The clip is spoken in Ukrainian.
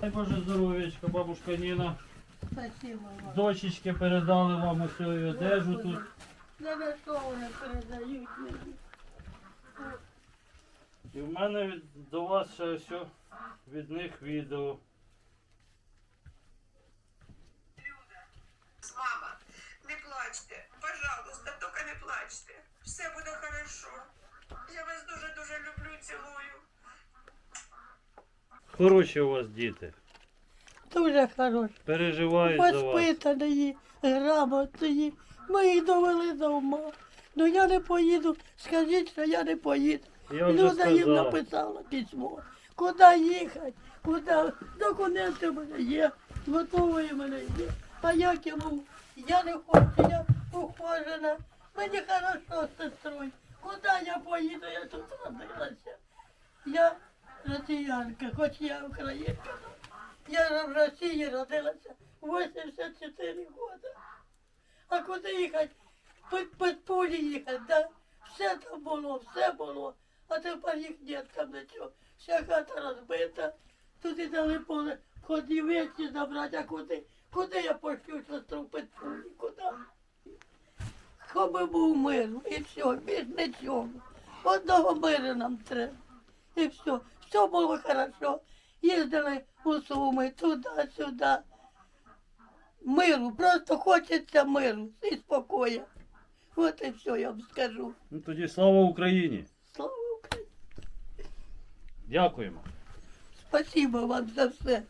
Дай Боже здоров'ячка, бабушка Ніна. Спасибо вам. Дочечки передали вам усю одежу тут. Не на передають мені. І в мене від- до вас ще все від них відео. Хороші у вас діти. Дуже хороші. Переживають за вас. Воспитані, грамотні. Ми їх довели до ума. Ну я не поїду. Скажіть, що я не поїду. Я вже Люда їм написала письмо. Куди їхати? Куди? Документи в мене є, готові в мене є. А як я йому? Я не хочу, я ухожена. Мені хорошо з сестрою. Куди я поїду? Я тут родилася. Я росіянка, хоч я українка. Я в Росії родилася 84 роки. А куди їхати? Під, під пулі їхати, да? Все там було, все було. А тепер їх нет там нічого. Вся хата розбита. Туди дали поле ходівиці забрати, а куди? Куди я пошлю сестру під пулі? Куди? Хоби був мир, і все, більш нічого. Одного миру нам треба. І все. Все було хорошо. Їздили у Суми, туди-сюди. Миру, просто хочеться миру і спокою. От і все, я вам скажу. Ну тоді слава Україні. Слава Україні. Дякуємо. Спасибо вам за все.